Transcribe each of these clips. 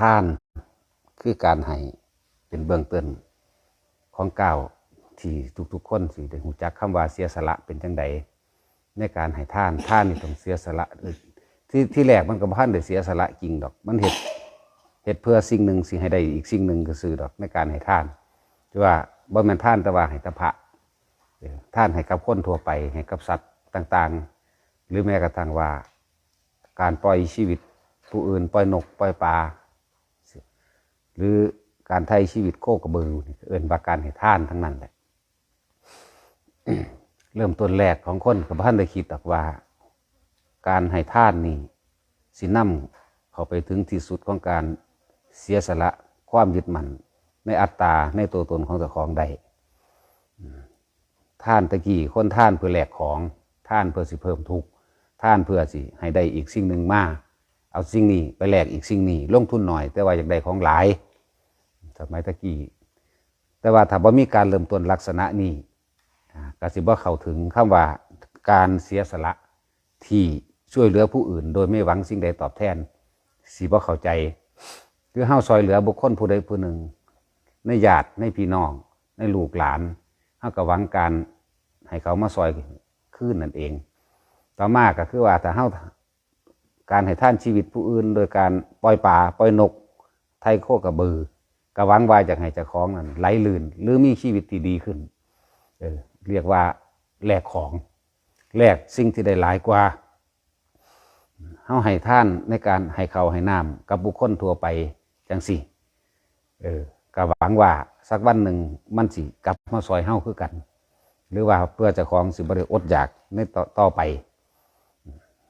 ท่านคือการให้เป็นเบื้องต้นของก้าวที่ทุกๆคนสิได้หูจักคำว่าเสียสละเป็นจังใดในการให้ท่านท่านนี่ต้องเสียสละที่ที่แรกมันก็บ่ทันได้เสียสละจริงดอก มันเฮ็ดเฮ็ดเพื่อสิ่งหนึ่งสิให้ได้อีกสิ่งหนึ่งก็คือดอกในการให้ท่านที่ว่าบ่แม่นท่านแต่ว่าให้ตะพระท่านให้กับคนทั่วไปให้กับสัตว์ต่างๆ หรือแม้กระทั่งว่า การปล่อยชีวิตผู้อื่นปล่อยนกปล่อยปลา หรือการไถ่ชีวิตโคกระบือนี่เอื่นว่าการให้ท่านทั้งนั้นแหละเริ่มต้นแรกของคนกับท่านได้คิดตักว่า การให้ท่านนี่สินำเขาไปถึงที่สุดของการเสียสละความยึดมั่นในอัตตาในตัวตนของเจ้าของใดท่านตะกี้คนท่านเพื่อแหลกของท่านเพื่อสิเพิ่มทุกข์ท่านเพื่อสิให้ได้อีกสิ่งหนึ่งมาเอาสิ่งนี้ไปแหลกอีกสิ่งนี้ลงทุนหน่อย แต่ว่าอยากได้ของหลาย สมัยตะกี้แต่ว่าถ้าบ่มีการเริ่มต้นลักษณะนี้อ่าก็สิบ่เข้าถึงคำว่าการเสียสละที่ช่วยเหลือผู้อื่น โดยไม่หวังสิ่งใดตอบแทนสิบ่เข้าใจ คือเฮาซอยเหลือบุคคลผู้ใดผู้หนึ่ง ในญาติในพี่น้อง ในลูกหลานเฮาก็หวังการให้เขามาซอยคืนนั่นเอง ต่อมาก็คือว่าถ้าเฮาการให้ท่านชีวิตผู้อื่น โดยการปล่อยป่าปล่อยนก ไทยโคกระบือ ก็หวังว่าจะให้เจ้าของนั้นไหลลื่น หรือมีชีวิตที่ดีขึ้นเเรียกว่าแลกของแลกสิ่งที่ได้หลายกว่าเฮาให้ท่านในการให้เขาให้น้ำกับบุคคลทั่วไปจังสี่เออก็หวังว่าสักวันหนึ่งมันสิกลับมาซอยเฮาคือกัน หรือว่าเพื่อจ้าของสิบริอดอยากในต่อต่อไป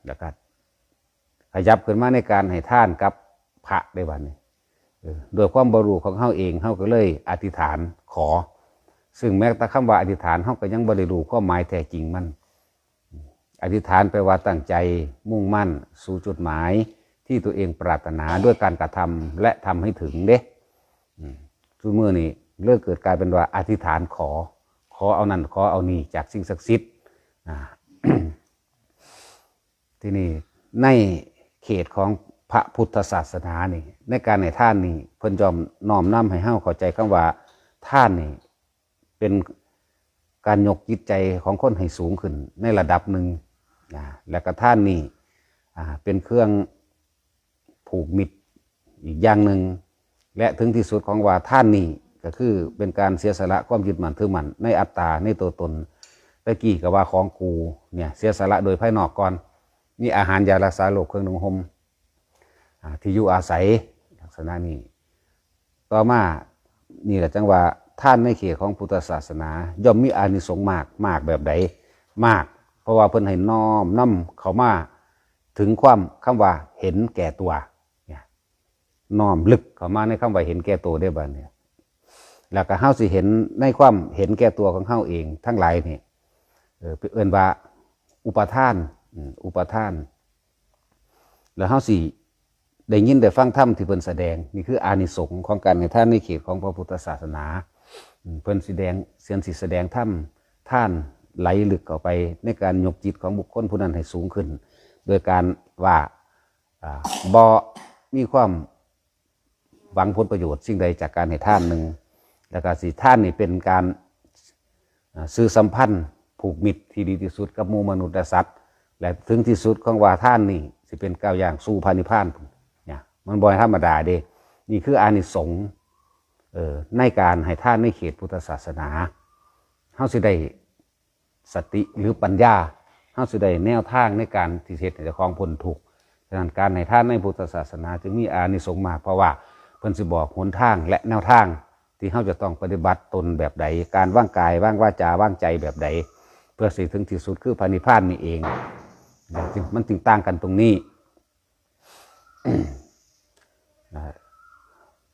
แล้วก็ขยับขึ้นมาในการให้ท่านกับพระได้วันนี้ โดยความบรูของเฮาเองเฮาก็เลยอธิษฐานขอ ซึ่งแม้แต่คำว่าอธิษฐานเฮาก็ยังบริรู้ความหมายแท้จริงมัน อธิษฐานไปลว่าตั้งใจมุ่งมั่น สู่จุดหมายที่ตัวเองปรารถนาด้วยการกระทำและทำให้ถึงเด้ทุกมือนี่เลิกเกิดกลายเป็นว่าอธิษฐานขอ ขอเอานั่นขอเอานี่จากสิ่งศักดิ์สิทธิ์ที่นี่ในเขตของ ระพุทธศาสนานี่ ในการในท่านนี่เพิ่นยอมน้อมนำให้เฮาเข้าใจคำว่าท่านนี่ เป็นการยกจิตใจของคนให้สูงขึ้นในระดับหนึ่งนะและก็ท่านนี่เป็นเครื่องผูกมิตรอีกอย่างหนึ่งและถึงที่สุดของว่าท่านนี่ก็คือเป็นการเสียสละความยึดมั่นถือมั่นในอัตตาในตัวตนตะกี้ก็ว่าของกูเนี่ยเสียสละโดยภายนอกก่อนนี่อาหารยารักษาโรคเครื่องนุ่งห่ม ที่อยู่อาศัยลักษณะนี้ ต่อมานี่แหละจังว่าท่านในเขตของพุทธศาสนา ย่อมมีอานิสงส์มากมากแบบใดมาก เพราะว่าเพิ่นให้น้อมนํเขามาถึงความคำว่าเห็นแก่ตัวเนี่ยน้อมลึกเข้ามาในคำว่าเห็นแก่ตัวได้บ้างเนี่ยแล้วก็เฮาสิเห็นในความเห็นแก่ตัวของเฮาเอง ทั้งหลายนี่เออเอิ้นว่าอุปทาน อุปทาน แล้วเฮาสิ ได้ยินได้ฟังธรรมที่เพิ่นแสดง นี่คืออานิสงส์ของการในท่านในเขตของพระพุทธศาสนา เพิ่นแสดงเสียนสิแสดงธรรมท่านไหลลึกเข้าไปในการยกจิตของบุคคลผู้นั้นให้สูงขึ้น โดยการว่าบ่มีความหวังผลประโยชน์สิ่งใดจากการให้ท่านหนึ่งแล้วก็สิท่านนี่เป็นการอ่าซื้อสัมพันธ์ ผูกมิตรที่ดีที่สุดกับมูมนุษย์และสัตว์ และถึงที่สุดของว่าท่านนี่สิเป็นก้าวอย่างสู่พานิพาน มันบอยธรรมดาเด้นี่คืออานิสงส์เออในการให้ท่านในเขตพุทธศาสนาเฮาสิได้สติหรือปัญญาเฮาสิได้แนวทางในการที่เฮ็ดให้เจ้าของพ้นทุกข์ฉะนั้นการให้ท่านในพุทธศาสนา จึงมีอานิสงส์มากเพราะว่าเพิ่นสิบอกหนทางและแนวทางที่เขาจะต้องปฏิบัติตนแบบใด การว่างกายว่างวาจาว่างใจแบบใด เพื่อสิถึงที่สุดคือพระนิพพานนี่เอง มันจึงต่างกันตรงนี้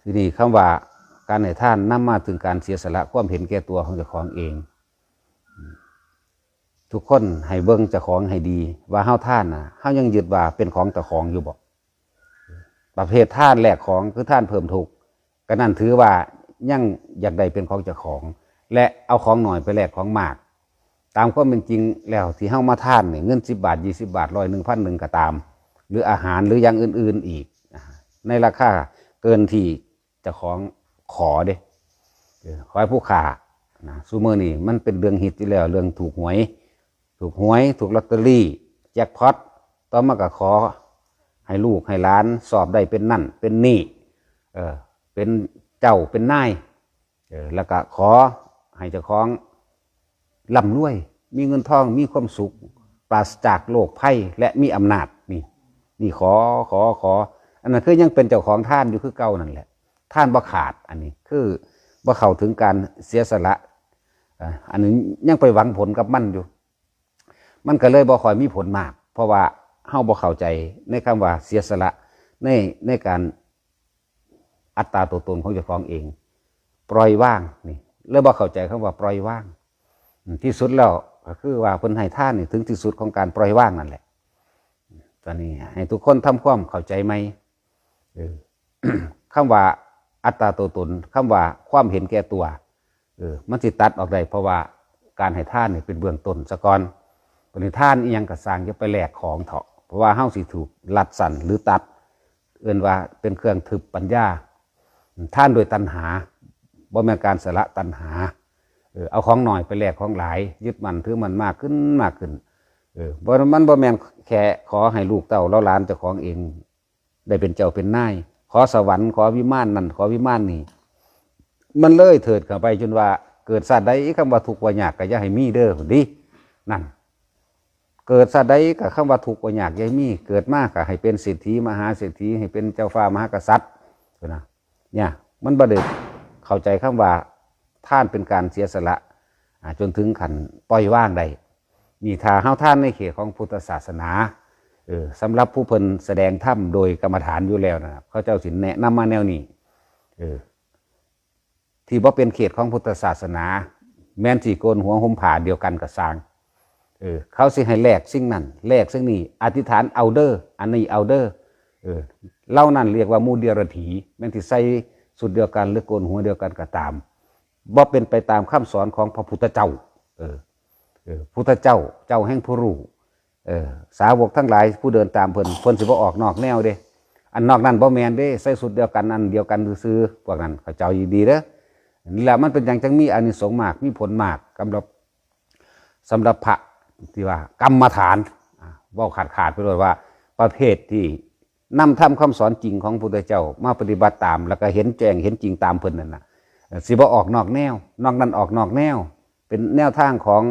ทีนี้คำว่าการให้ท่านนำมาถึงการเสียสละความเห็นแก่ตัวของเจ้าของเอง ทุกคนให้เบิ่งเจ้าของให้ดี ว่าเฮาท่านน่ะเฮายังยึดว่าเป็นของเจ้าของอยู่บ่ประเภทท่านแหลกของคือท่านเพิ่มทุกข์ก็นั่นถือว่ายังอยากได้เป็นของเจ้าของ และเอาของหน่อยไปแลกของมาก ตามความเป็นจริงแล้วที่เฮ้ามาท่านเนี่ยเงินสิบบาทยี่สิบาทร้อยหนึ่งพันหนึ่งก็ตาม หรืออาหารหรืออย่างอื่น ๆ อีก ในราคาเกินที่จะของขอเด้ขอให้ผู้ขานะซูเมอร์นี่มันเป็นเรื่องฮิตที่แล้ว เรื่องถูกหวย ถูกหวย ถูกลอตเตอรี่ แจ็คพอตต่อมาก็ขอ ให้ลูกให้หล้านสอบได้เป็นนั่น เป็นนี่เออเป็นเจ้าเป็นนายเออแล้วก็ขอให้เจ้าของร่ำรวย มีเงินทองมีความสุข ปราศจากโรคภัยและมีอำนาจนี่ นี่ขอขอขอ อันนั้นคือยังเป็นเจ้าของท่านอยู่คือเก่านั่นแหละ ท่านบ่ขาดอันนี้คือบ่เข้าถึงการเสียสละอันนี้ยังไปหวังผลกับมันอยู่ มันก็เลยบ่ค่อยมีผลมาก เพราะว่าเฮาบ่เข้าใจในคำว่าเสียสละในในการอัตราตัวตนของเจ้าของเอง ปล่อยว่างนี่เลยบ่เข้าใจคำว่าปล่อยว่าง ที่สุดแล้วก็คือว่าเพิ่นให้ท่านนี่ถึงที่สุดของการปล่อยว่างนั่นแหละตอนนี้ให้ทุกคนทำความเข้าใจไหม คำว่าอัตตาตัวตนคำว่าความเห็นแก่ตัวเออมันสิตัดออกได้เพราะว่าการให้ท่านนี่เป็นเบื้องต้นซะก่อนปณิท่านอียังกระสางจะไปแหลกของเถาะเพราะว่าเฮาสิถูกลัดสั่นหรือตัด เอื่นว่าเป็นเครื่องทึบปัญญา ท่านโดยตัณหาบ่แม่การสละตัณหาเออเอาของหน่อยไปแลกของหลาย ยึดมันถือมันมากขึ้นมากขึ้นเออบ่มันบ่แม่นแค่ขอให้ลูกเต้าแล้วหลานเจ้าของเอง ได้เป็นเจ้าเป็นนาย ขอสวรรค์ขอวิมานนั่นขอวิมานนี่มันเลยเถิดเข้าไปจนว่า เกิดสัตว์ใดคำว่าทุกว่ายากก็อย่าให้มีเด้อดินั่น เกิดสัตว์ใดกับคำว่าทุกว่ายากอย่าให้มี เกิดมากก็ให้เป็นเศรษฐีมหาเศรษฐีให้เป็นเจ้าฟ้ามหากษัตริย์นะเนี่ย มันบ่ได้เข้าใจคำว่าท่านเป็นการเสียสละจนถึงขันปล่อยว่างได้มีทาเฮาท่านในเขตของพุทธศาสนา เออสำหรับผู้เพิ่นแสดงธรรมโดยกรรมฐานอยู่แล้วนะครับเขาเจ้าสินแนะนำมาแนวนี้เออที่บ่าเป็นเขตของพุทธศาสนา แม้นสีโกนหัวห่มผ้าเดียวกันกับสางเออเขาสิให้แลกสิ่งนั้นแลกสิ่งนี้อธิษฐานเอาเดอร์อันนี้เอาเดอร์เออเล่านั่นเรียกว่ามูเดียรถีแม้นที่ใส่สุดเดียวกันหรือโกนหัวเดียวกันก็ตามบ่เป็นไปตามคำสอนของพระพุทธเจ้า เออเออพุทธเจ้าเจ้าแห่งผู้รู้ เออสาวกทั้งหลายผู้เดินตามเพิ่นเพิ่นสิบ่ออกนอกแนวเด้ อันนอกนั้นบ่แมนเด้ใส่สุดเดียวกันอันเดียวกันซื่อพวกนั้นเขาเจ้าอยู่ดีเด้อนี่แหละมันเป็นอย่างจังมีอานิสงส์มากมีผลมากสำหรับสำหรับพระที่ว่ากรรมฐานอ่าขาดขาดไปเลยว่า ประเภทที่นำทำคำสอนจริงของพระพุทธเจ้ามาปฏิบัติตาม แล้วก็เห็นแจ้งเห็นจริงตามเพิ่นนั่นนะสิบ่ออกนอกแนว นอกนั้นออกนอกแนว เป็นแนวทางของ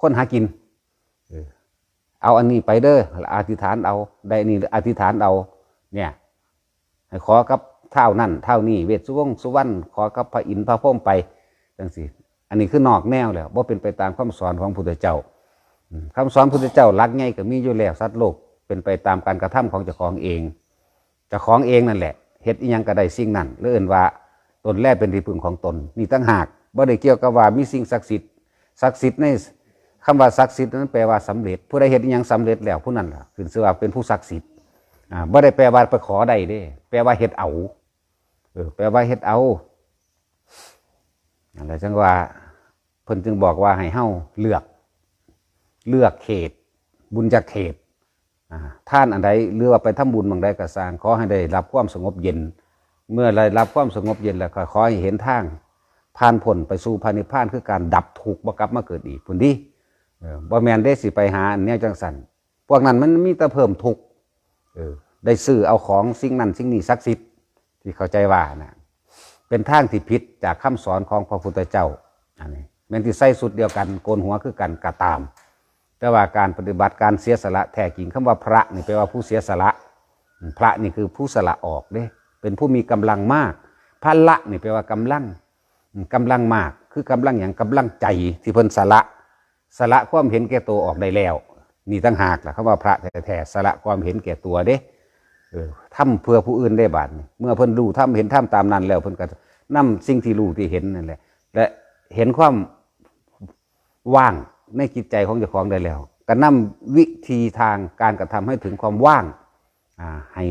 คนหากิน เอาอันนี้ไปเด้ออธิษฐานเอา ได้นี่อธิษฐานเอา เนี่ยให้ขอกับเท่านั่นเท่านี้เวทสุวงสุวรรณขอกับพระอินทร์พระพรหมไปจังสิอันนี้คือนอกแนวแล้วว่าเป็นไปตามคำสอนของพุทธเจ้าอืมคำสอนพุทธเจ้ารักไงก็มีอยู่แล้วสัตว์โลกเป็นไปตามการกระทำของเจ้าของเองเจ้าของเองนั่นแหละเฮ็ดอิหยังก็ได้สิ่งนั้นหรือเอื่นว่าตนแรกเป็นที่พึ่งของตนนี่ตั้งหากบ่ได้เกี่ยวกับว่ามีสิ่งศักดิ์สิทธิ์ศักดิ์สิทธิ์ใน คำว่าศักดิ์สิทธิ์นั้นแปลว่าสำเร็จ ผู้ใดเห็นอหยังสำเร็จแล้วผู้นั้นล่ะคือสือว่าเป็นผู้ศักดิ์สิทธิ์อ่าบ่ได้แปลว่าไปขอได้เด้ แปลว่าเฮ็ดเอาเออแปลว่าเฮ็ดเอาอะไรจังว่าเพิ่นจึงบอกว่าให้เฮาเลือก เลือกเขต บุญจากเขตอ่าท่านอันใดหรือว่าไปทำบุญบางใดก็สางขอให้ได้รับความสงบเย็น เมื่อได้รับความสงบเย็นแล้วก็ขอให้เห็นทางผ่านพ้นไปสู่พระนิพานคือการดับทุกข์บ่กลับมาเกิดอีกพุ่นดี บ่แมนได้สิไปหาอันแนวจังสันพวกนั้นมันมีแต่เพิ่มทุกข์ได้ซื้อเอาของสิ่งนั้นสิ่งนี้ศักดิ์สิทธิ์ที่เข้าใจว่านะเป็นทางที่ผิดจากคำสอนของพระพุทธเจ้าอันนี้แม้นที่ใส่สุดเดียวกันโกนหัวคือกันกระตาม แต่ว่าการปฏิบัติการเสียสละแท้จริงคำว่าพระนี่แปลว่าผู้เสียสละ พระนี่คือผู้สละออกเด้ เป็นผู้มีกำลังมากพระละนี่แปลว่ากำลังอืมกำลังมาก คือกำลังอย่างกำลังใจที่เพิ่นสละ สละความเห็นแก่ตัวออกได้แล้ว นี่ตั้งหากล่ะคำว่าพระแท้ๆสละความเห็นแก่ตัวเด้เออทำเพื่อผู้อื่นได้บาดเมื่อเพิ่นรู้ทำเห็นทำตามนั้นแล้วเพิ่นก็นำสิ่งที่รู้ที่เห็นนั่นแหละและเห็นความว่างในจิตใจของเจ้าของได้แล้ว ก็นำวิธีทางการกระทำให้ถึงความว่างอ่าให้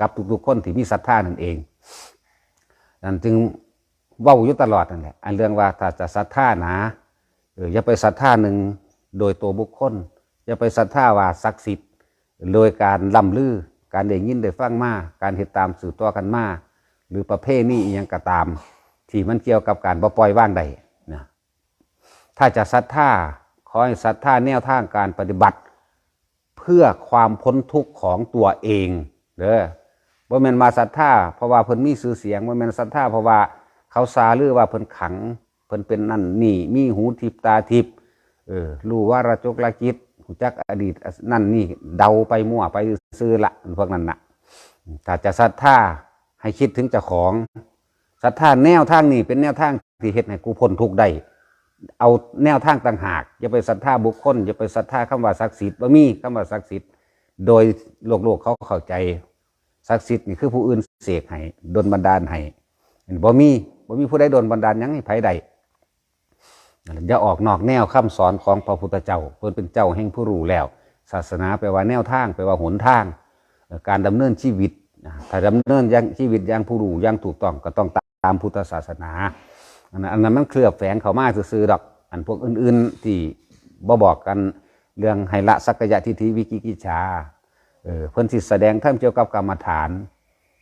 กับทุกๆคนที่มีศรัทธานั่นเองนั่นจึงเว้าอยู่ตลอดนั่นแหละอันเรื่องว่าถ้าจะศรัทธานาเอย่าไปศรัทธาหนึ่งโดยตัวบุคคล อย่าไปศรัทธาว่าศักดิ์สิทธิ์โดยการล่ำลือ การได้ยินได้ฟังมา การเหตุตามสื่อต่อกันมา หรือประเภทนี้ยังก็ตาม ที่มันเกี่ยวกับการบ่ปล่อยว่างใดนะถ้าจะศรัทธาขอให้ศรัทธาแนวทางการปฏิบัติ เพื่อความพ้นทุกข์ของตัวเองเด้อบ่แม่นมาศรัทธาเพราะว่าเพิ่นมีชื่อเสียงบ่แม่นศรัทธาเพราะว่าเขาซาลือว่าเพิ่นขัง พิ่นเป็นนั่นนี่มีหูทิพตาทิพเออรู้ว่าระจกระจิตหูจักอดีตนั่นนี่เดาไปมั่วไปซื้อละพวกนั้นน่ะถ้าจะศรัทธาให้คิดถึงเจ้าของศรัทธาแนวทางนี้เป็นแนวทางที่เฮ็ดให้กูพ้นทุกได้เอาแนวทางต่างหากอย่าไปศรัทธาบุคคลอย่าไปศรัทธาคำว่าศักดิ์สิทธิ์บ่มีคำว่าศักดิ์สิทธิ์โดยโลกโลกเขาเข้าใจศักดิ์สิทธิ์นี่คือผู้อื่นเสกให้ดลบันดาลให้บ่มีบ่มีผู้ใดดลบันดาลยังให้ไผใด อย่าออกนอกแนวคำสอนของพระพุทธเจ้าเพิ่นเป็นเจ้าแห่งผู้รู้แล้ว ศาสนาแปลว่าแนวทางแปลว่าหนทาง การดำเนินชีวิตนะถ้าดำเนินย่างชีวิตอย่างผู้รู้ย่างถูกต้องก็ต้องตามพุทธศาสนาอันนั้นมันเคลือบแฝงเข้ามาซื่อๆดอกอันพวกอื่น ๆ ที่บ่บอกกันเรื่องไหละสักกายทิฏฐิวิกิกิจฉาเออเพิ่นสิแสดงธรรมเกี่ยวกับกรรมฐาน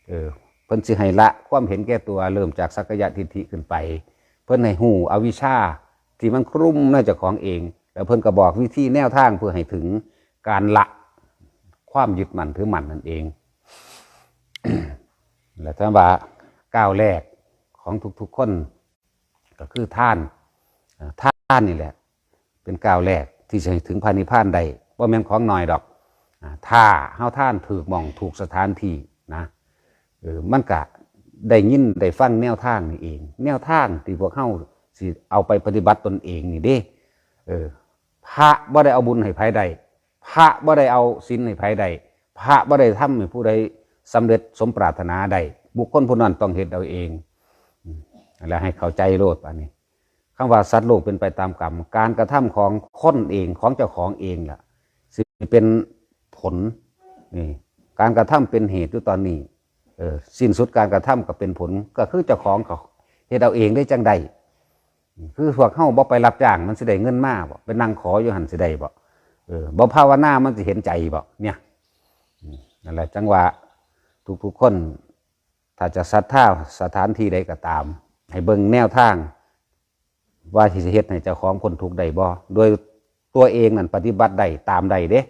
เออเพิ่นสิให้ละความเห็นแก่ตัวเริ่มจากสักกายทิฏฐิขึ้นไป เพิ่นให้หูอวิชชา ที่มันครุ่มในเจ้าของเอง แล้วเพิ่นก็บอกวิธีแนวทางเพื่อให้ถึงการละความยึดมั่นถือมั่นนั่นเอง และท่านว่าก้าวแรกของทุกๆคน ก็คือท่านท่านนี่แหละ เป็นก้าวแรกที่จะถึงพานิพานใดว่าแม่นของหน่อยดอกอ่าถ้าเฮาท่านถูกหมองถูกสถานที่นะมันกะได้ยินได้ฟังแนวทางนี่เอง แนวทางที่พวกเฮา สิเอาไปปฏิบัติตนเองนี่เด้ เออ พระบ่ได้เอาบุญให้ไผใด พระบ่ได้เอาศีลให้ไผใด พระบ่ได้ทำให้ผู้ใดสำเร็จสมปรารถนาใดบุคคลผู้นั้นต้องเฮ็ดเอาเองแล้วให้เข้าใจโลดอันนี้คำว่าสัตว์โลกเป็นไปตามกรรม การกระทำของคนเองของเจ้าของเองล่ะสิเป็นผลนี่การกระทำเป็นเหตุอยู่ตอนนี้เออสิ้นสุดการกระทำก็เป็นผลก็คือเจ้าของเขาเฮ็ดเอาเองได้จังใด คือพวกเข้าบ่ไปรับจ้างมันสิได้เงินมาบ่ไปนั่งขออยู่หันสิได้บ่เออบ่ภาวนามันสิเห็นใจบ่เนี่ยนั่นแหละจังหวะทุกๆคนถ้าจะศรัทธาสถานที่ใดก็ตาม ให้เบิ่งแนวทาง ว่าที่จะเฮ็ดให้เจ้าของคนทุกข์ได้บ่โดยตัวเองนั่นปฏิบัติได้ตามใดเด้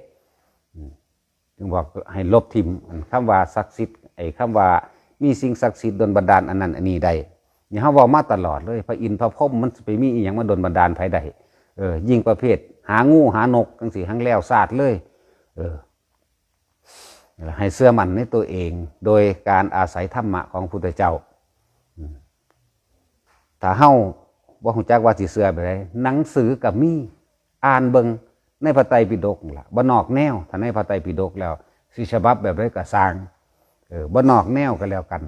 จึงบอกให้ลบทิมอันคำว่าศักดิ์สิทธิ์ไอ้คำว่ามีสิ่งศักดิ์สิทธิ์ดลบันดาลอันนั้นอันนี้ได้ อย่าเฮาว้ามาตลอดเลย พระอินทร์พระพรหมมันไปมีอีหยังมาดลบันดาลไผได้เออยิ่งประเภท หางูหานกจังซี่หังแล้วซาดเลย เออ ให้เสื้อมันในตัวเอง โดยการอาศัยธรรมะของพุทธเจ้าถ้าเฮาว่าหูจักว่าสิเสื้อไปไดหนังสือกับมีอ่านเบิงในพระไตรปิฎกล่ะบ่นอกแนวถ้าในพระไตรปิฎกแล้วสิฉบับแบบไรก็สร้างเออบ่นอกแนวก็แล้วกัน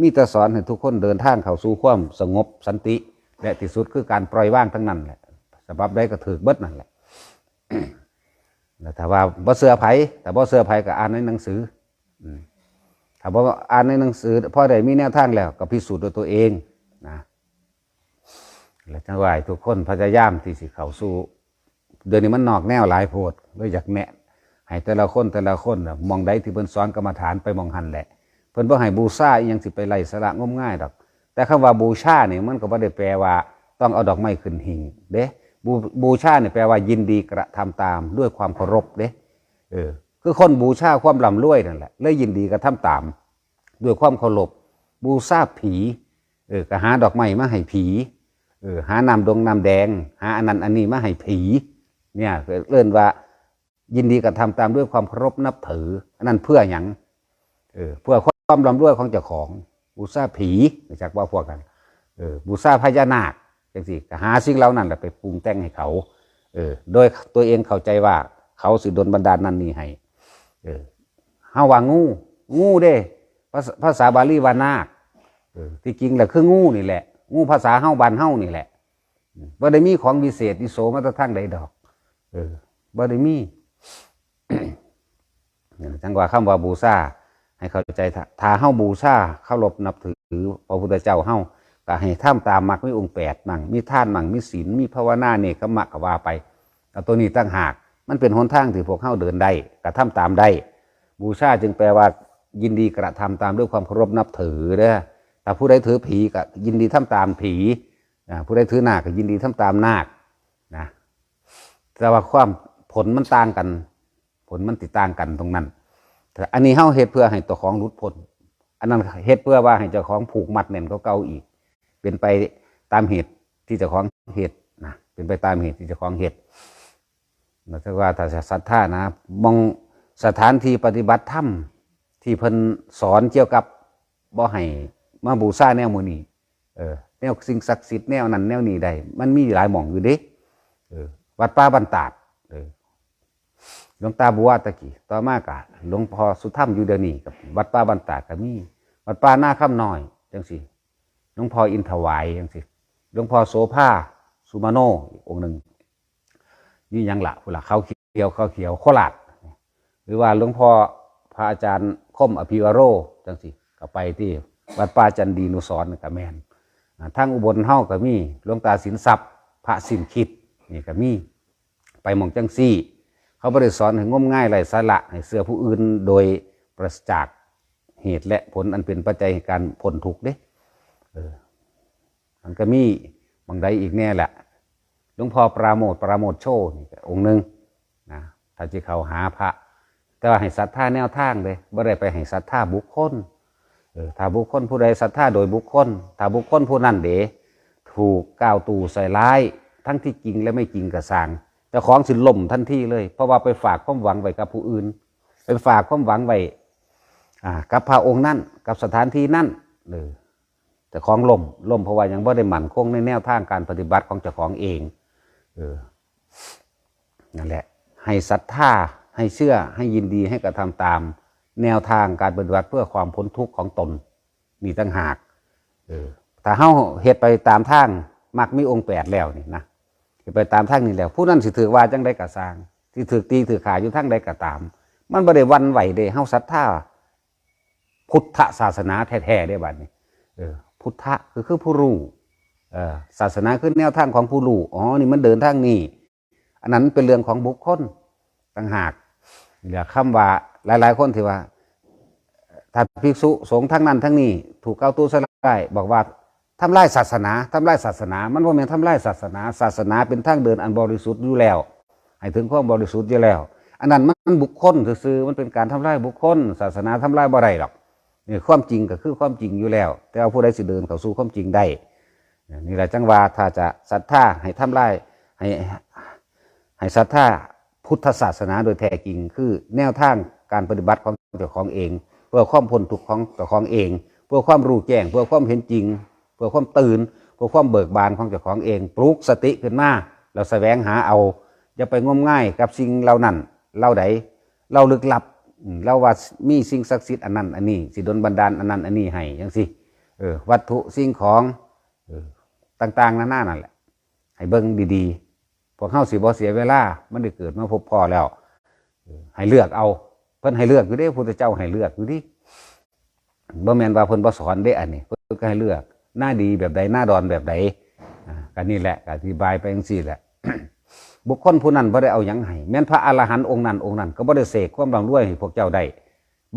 มีแต่สอนให้ทุกคนเดินทางเข้าสู่ความสงบสันติ และที่สุดคือการปล่อยวางทั้งนั้นแหละฉบับใดก็ถือเบิดนั่นแหละแล้วถ้าว่าบ่เสือไผแต่บ่เสือไผก็อ่านในหนังสืออถ้าบ่อ่านในหนังสือพ่อได้มีแนวทางแล้วก็พิสูจน์ด้วยตัวเองนะแล้วจังหว่าให้ทุกคนพยายามที่สิเข้าสู่เดี๋ยวนี้มันนอกแนวหลายโพดเลยอยากแนะให้แต่ละคนแต่ละคนมองใดที่เพิ่นสอนกรรมฐานไปมองหันแหละ พิ่นบ่ให้บูชาอีหยังสิไปไล่สละงมง่ายดอก แต่คำว่าบูชาเนี่ยมันก็บ่ได้แปลว่า ต้องเอาดอกไม้ขึ้นหิ่งเด้บูบูชาเนี่ยแปลว่ายินดีกระทำตามด้วยความเคารพเด้เออ คือคนบูชาความร่ำรวยนั่นแหละเลยยินดีกระทำตาม ด้วยความเคารพบูชาผี เออก็หาดอกไม้มาให้ผีเออหาน้ำดงน้ำแดง หาอันนั้นอันนี้มาให้ผี เนี่ยเริ่อนว่า ยินดีกระทำตามด้วยความเคารพนับถืออันนั้นเพื่อหยังเออเพื่อ ความร่ำรวยของเจ้าของบูชาผีจากว่าพวกกันเออบูชาพญานาคจังสิหาสิ่งเหล่านั้นแหละไปปรุงแต่งให้เขาเออโดยตัวเองเข้าใจว่าเขาสิดลบันดาลนั่นนี่ให้เออเฮาว่างู งูเด้ภาษาบาลีว่านาคเออที่จริงแหละคืองูนี่แหละ งูภาษาเฮาบานเฮานี่แหละบ่ได้มีของวิเศษวิโสมาตะทั้งใดดอก เออบ่ได้มีเนี่ยจังว่าคำว่าบูชา ให้เข้าใจถ้าถ้าเฮาบูชาเคารพนับถือพระพุทธเจ้าเฮาก็ให้ทำตามมรรคมีองค์แปดมั่งมีท่านมั่งมีศีลมีภาวนาเนกขมะก็ว่าไปเอาตัวนี้ตั้งหาก มันเป็นหนทางที่พวกเฮาเดินได้กระทำตามได้ บูชาจึงแปลว่ายินดีกระทำตามด้วยความเคารพนับถือเด้อแต่ผู้ใดถือผีก็ยินดีทำตามผีผู้ใดถือนาคก็ยินดีทำตามนาคนะแต่ว่าความผลมันต่างกัน ผลมันติดต่างกันตรงนั้น แต่อันนี้เฮาเฮ็ดเพื่อให้ตัวของหลุดพ้นอันนั้นเฮ็ดเพื่อว่าให้เจ้าของผูกมัดแน่นก็เก่าอีก เป็นไปตามเหตุที่เจ้าของเหตุนะเป็นไปตามเหตุที่เจ้าของเหตุนะถ้าว่าถ้าศรัทธานะมองสถานที่ปฏิบัติธรรมที่เพิ่นสอนเกี่ยวกับบ่ให้มาบูชาแนวมู่นี้เออแนวสิ่งศักดิ์สิทธิ์แนวนั้นแนวนี้ได้มันมีหลายหม่องอยู่เด้เออวัดป่าบันตาด หลวงตาบัวตะกี้ต่อมากะหลวงพ่อสุธรรมอยู่เดี๋ยวนี้กับวัดป่าบันตาดก็มีวัดป่าหน้าค่ำน้อยจังสิหลวงพ่ออินทวายจังสิหลวงพ่อโสภาสุมาโนอีกองค์หนึ่งนี่ยังละผู้ละเขาเขียวเขาเขียวโคราชหรือว่าหลวงพ่อพระอาจารย์คมอภิวโรจังสิก็ไปที่วัดป่าจันดีนุสรณ์กับแมนอ่าทางอุบลเฮาก็มีหลวงตาสินทรัพย์ พระสินคิดนี่ก็มีไปมองจังซี่ เขาบริสอนให้งมง่ายไรสาระให้เสือผู้อื่นโดยปราศจากเหตุและผลอันเป็นปัจจัยการพ้นทุกข์เด้อมันก็มีบางใดอีกแน่แหละหลวงพ่อปราโมทปราโมทโชนี่องค์หนึ่งนะถ้าจะเขาหาพระ แต่ว่าให้ศรัทธาแนวทางเลยบ่ได้ไปให้ศรัทธาบุคคลเออถ้าบุคคลผู้ใดศรัทธาโดยบุคคล ถ้าบุคคลผู้นั้นเด๋ถูกก้าวตู่ใส่ร้าย ทั้งที่จริงและไม่จริงกระสร้าง เจ้าของสินล่มทันทีเลย เพราะว่าไปฝากความหวังไว้กับผู้อื่น ไปฝากความหวังไว้กับพระองค์นั่นกับสถานที่นั่นเลยแต่ของล่มล่มเพราะว่ายังบ่ได้หมั่นคงในแนวทางการปฏิบัติของเจ้าของเอง เออนั่นแหละ ให้ศรัทธาให้เชื่อให้ยินดีให้กระทำตาม แนวทางการปฏิบัติเพื่อความพ้นทุกข์ของตนมีตั้งหาก เออถ้าเฮาเฮ็ดไปตามทางมักมีองค์แปดแล้วนี่นะ ไปตามทางนี้แหล้วผู้นั้นสิถือว่าจังได้กระสร้างที่ถือตีถือขาอยู่ทางใดก็ตาม มันบ่ได้วันไหวเด้เฮาศรัทธาพุทธศาสนาแท้ๆได้บัดนี้เออพุทธะคือคือผู้รู้เออศาสนาคือแนวทางของผู้รู้อ๋อนี่มันเดินทางนี้อันนั้นเป็นเรื่องของบุคคลต่างหากนี่แหละคำว่าหลาย ๆ คนที่ว่าถ้าภิกษุสงฆ์ทั้งนั้นทั้งนี้ ถูกเก้าตู้สลายบอกว่า ทำลายศาสนาทำลายศาสนา มันว่าแม่นทำลายศาสนา ศาสนาเป็นทางเดินอันบริสุทธิ์อยู่แล้วให้ถึงความบริสุทธิ์อยู่แล้ว อันนั้นมันบุคคลซื่อมันเป็นการทำลายบุคคล ศาสนาทำลายบ่ได้หรอกนี่ความจริงก็คือความจริงอยู่แล้ว แต่ว่าผู้ใดสิเดินเข้าสู่ความจริงได้นี่แหละจังว่าถ้าจะศรัทธาให้ทำลายให้ให้ศรัทธาพุทธศาสนาโดยแท้จริง คือแนวทางการปฏิบัติของเจ้าของเอง เพื่อความพ้นทุกข์ของเจ้าของเอง เพื่อความรู้แจ้งเพื่อความเห็นจริง เพื่อความตื่นเพื่อความเบิกบานของเจ้าของเอง ปลุกสติขึ้นมาเราแสวงหาเอาอย่าไปงมง่ายกับสิ่งเหล่านั้นเล่าใดเราลึกลับเราว่ามีสิ่งศักดิ์สิทธิ์อันนั้นอันนี้สิดลบันดาลอันนั้นอันนี้ให้ยังสิเออวัตถุสิ่งของต่างๆนานนั่นแหละ ให้เบิ่งดีๆพวกเข้าสิบ่เสียเวลา มันได้เกิดมาพบพอแล้ว ให้เลือกเอา เพิ่นให้เลือกอยู่ด้พุทธเจ้าให้เลือกอยู่ดิบ่แมนว่าเพิ่นบ่สอนเด้อันนี้เพิ่นก็ให้เลือก หน้าดีแบบใดหน้าดอนแบบใดก็นี่แหละก็อธิบายไปจังซี่แหละ บุคคลผู้นั้นบ่ได้เอายังให้แม้นพระอรหันต์องค์นั้นองค์นั้น ก็บ่ได้เสกความร่ำรวยให้พวกเจ้าได้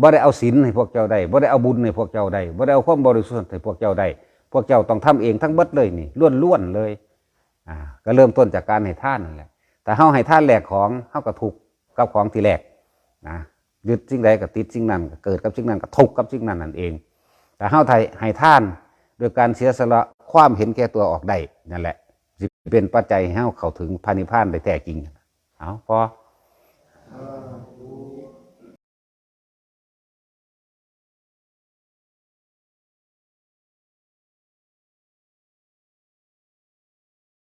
บ่ได้เอาศีลให้พวกเจ้าได้บ่ได้เอาบุญให้พวกเจ้าได้บ่ได้เอาความบริสุทธิ์ให้พวกเจ้าได้พวกเจ้าต้องทำเองทั้งเบิดเลยนี่ล้วนๆเลยอ่าก็เริ่มต้นจากการให้ท่านนั่นแหละแต่เฮาให้ท่านแหลกของเฮาก็ทุกกับของที่แลกนะยึดสิ่งใดก็ติดสิ่งนั้นเกิดกับสิ่งนั้นก็ทุกกับสิ่งนั้นนั่นเอง แต่เฮาไทยให้ท่าน โดยการเสียสละความเห็นแก่ตัวออกได้นั่นแหละสิเป็นปัจจัยให้เข้าถึงพานิพานได้แท้จริงเอาพอ